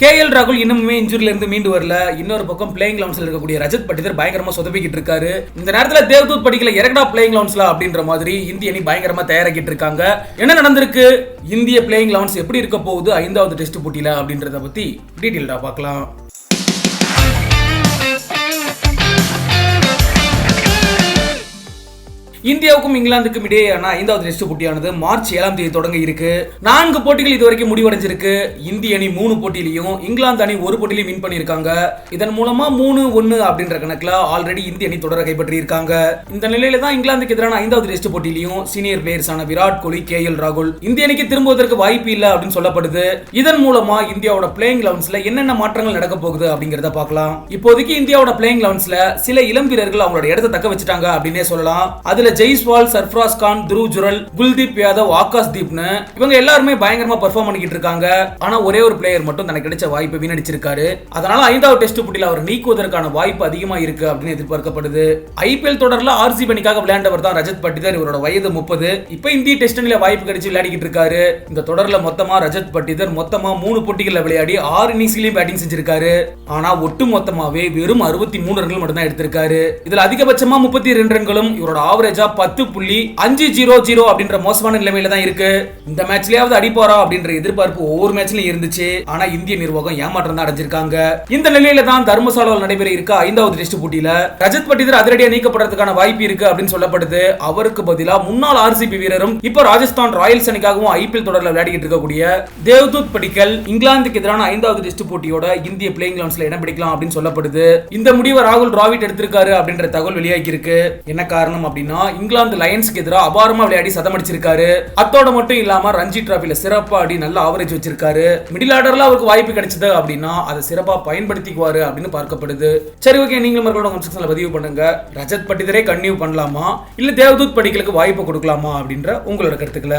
K L ராகுல் இன்னுமே இன்ஜுரில இருந்து மீண்டு வரல. இன்னொரு பக்கம் பிளேயிங் லவுன்ஸ்ல இருக்கக்கூடிய ரஜத் பட்டிதர் பயங்கரமா சொதப்பிக்கிட்டு இருக்காரு. இந்த நேரத்துல தேவ்தூத் படிக்கல இறக்கடா பிளேயிங் லவுன்ஸ்ல அப்படின்ற மாதிரி இந்திய அணி பயங்கரமா தயாராகிட்டு இருக்காங்க. என்ன நடந்திருக்கு? இந்திய பிளேயிங் லவுன்ஸ் எப்படி இருக்க போகுது? ஐந்தாவது டெஸ்ட் போட்டியில அப்படின்றத பத்தி டீட்டெயில்டா பார்க்கலாம். இந்தியாவுக்கும் இங்கிலாந்துக்கும் இடையேயான ஐந்தாவது டெஸ்ட் போட்டியானது மார்ச் ஏழாம் தேதி தொடங்க இருக்கு. நான்கு போட்டிகள் இதுவரைக்கும் முடிவடைஞ்சிருக்கு. இந்திய அணி மூணு போட்டியிலையும் இங்கிலாந்து அணி ஒரு போட்டியிலையும் வின் பண்ணியிருக்காங்க. இதன் மூலமா மூணு ஒன்னு அப்படின்ற கணக்குல ஆல்ரெடி இந்திய அணி தொடர கைப்பற்றி இருக்காங்க இந்த நிலையில தான் இங்கிலாந்துக்கு எதிரான ஐந்தாவது டெஸ்ட் போட்டியிலையும் சீனியர் பிளேயர்ஸான விராட் கோலி கே எல் ராகுல் இந்திய அணிக்கு திரும்புவதற்கு வாய்ப்பு இல்லை அப்படின்னு சொல்லப்படுது. இதன் மூலமா இந்தியாவோட பிளேயிங் லெவன்ஸ்ல என்னென்ன மாற்றங்கள் நடக்க போகுது அப்படிங்கறத பார்க்கலாம். இப்போதைக்கு இந்தியாவோட பிளேயிங் லெவன்ஸ்ல சில இளம் வீரர்கள் அவங்களோட இடத்தை தக்க வச்சுட்டாங்க அப்படின்னே சொல்லலாம். அதுல ஜெய்ஸ்வால் சர்ஃப்ராஸ் கான் துருவ் ஜுரல் குல்தீப் யாதவ் ஆகாஷ் தீப்னு இவங்க எல்லாருமே பயங்கரமா பெர்ஃபார்ம் பண்ணிக்கிட்டு இருக்காங்க. ஆனா ஒரே ஒரு பிளேயர் மட்டும் தனக்கு கிடைச்ச வாய்ப்பை வீணடிச்சிருக்காரு. அதனால ஐந்தாவது டெஸ்ட் போட்டியில் அவர் நீக்குவதற்கான வாய்ப்பு அதிகமா இருக்கு அப்படின்னு எதிர்பார்க்கப்படுது. ஐபிஎல் தொடர்ல ஆர்சிபி அணிக்காக விளையாண்டவர் தான் ரஜத் பட்டிதர் இவரோட வயது முப்பது. இப்ப இந்திய டெஸ்ட் அணில வாய்ப்பு கிடைச்சு விளையாடிக்கிட்டு இருக்காரு. இந்த தொடர்ல மொத்தமா ரஜத் பட்டிதர் மொத்தமா மூணு போட்டிகள்ல விளையாடி ஆறு இன்னிங்ஸ்லயும் பேட்டிங் செஞ்சிருக்காரு. ஆனா ஒட்டு மொத்தமாவே வெறும் அறுபத்தி மூணு ரன்கள் மட்டும் தான் எடுத்திருக்காரு. இதுல அதிகபட்சமா முப்பத்தி ரெண்டு ரன்களும் இவரோட ஆவரேஜ் பத்து புள்ளி அஞ்சு ஜீரோ ஜீரோ அப்படின்ற மோசமான நிலைமையில தான் இருக்கு. இந்த மேட்ச்லயாவது அடிப்பாரா அப்படின்ற எதிர்பார்ப்பு ஒவ்வொரு மேட்ச்லயும் இருந்துச்சு. ஆனா இந்திய நிர்வாகம் ஏமாற்றம் தான் அடைஞ்சிருக்காங்க. இந்த நிலையில தான் தர்மசாலாவில் நடைபெற இருக்க ஐந்தாவது டெஸ்ட் போட்டியில ரஜத் பட்டிதர் அதிரடியா நீக்கப்படுறதுக்கான வாய்ப்பு இருக்கு அப்படின்னு சொல்லப்படுது. அவருக்கு பதிலா முன்னாள் ஆர்சிபி வீரரும் இப்ப ராஜஸ்தான் ராயல்ஸ் அணிக்காகவும் ஐபிஎல் தொடர்ல விளையாடிட்டு இருக்கக்கூடிய தேவ்தூத் படிக்கல் இங்கிலாந்துக்கு எதிரான ஐந்தாவது டெஸ்ட் போட்டியோட இந்திய பிளேயிங் லெவன்ஸ்ல இடம் பிடிக்கலாம் அப்படின்னு சொல்லப்படுது. இந்த முடிவை ராகுல் டிராவிட் எடுத்திருக்காரு அப்படின்ற தகவல் வெளியாகி இருக்கு என்ன காரணம் அப்படின்னா இங்கிலாந்து லயன்ஸ்க்கு எதிராக அபாரமா விளையாடி சதம் அடிச்சிருக்காரு. அத்தோட மட்டும் இல்லாம ரஞ்சி டிராஃபில சிறப்பா ஆடி நல்ல ஆவரேஜ் வச்சிருக்காரு. மிடில் ஆர்டர்ல அவருக்கு வாய்ப்பு கிடைச்சது அப்படின்னா அதை சிறப்பா பயன்படுத்திக்குவாரு அப்படின்னு பார்க்கப்படுது. சரி ஓகே நீங்களும் மறுபடியும் பதிவு பண்ணுங்க. ரஜத் பட்டிதரே கன்டினியூ பண்ணலாமா? இல்ல தேவதூத் படிக்கலுக்கு வாய்ப்பு கொடுக்கலாமா அப்படின்ற உங்களோட கருத்துக்களை.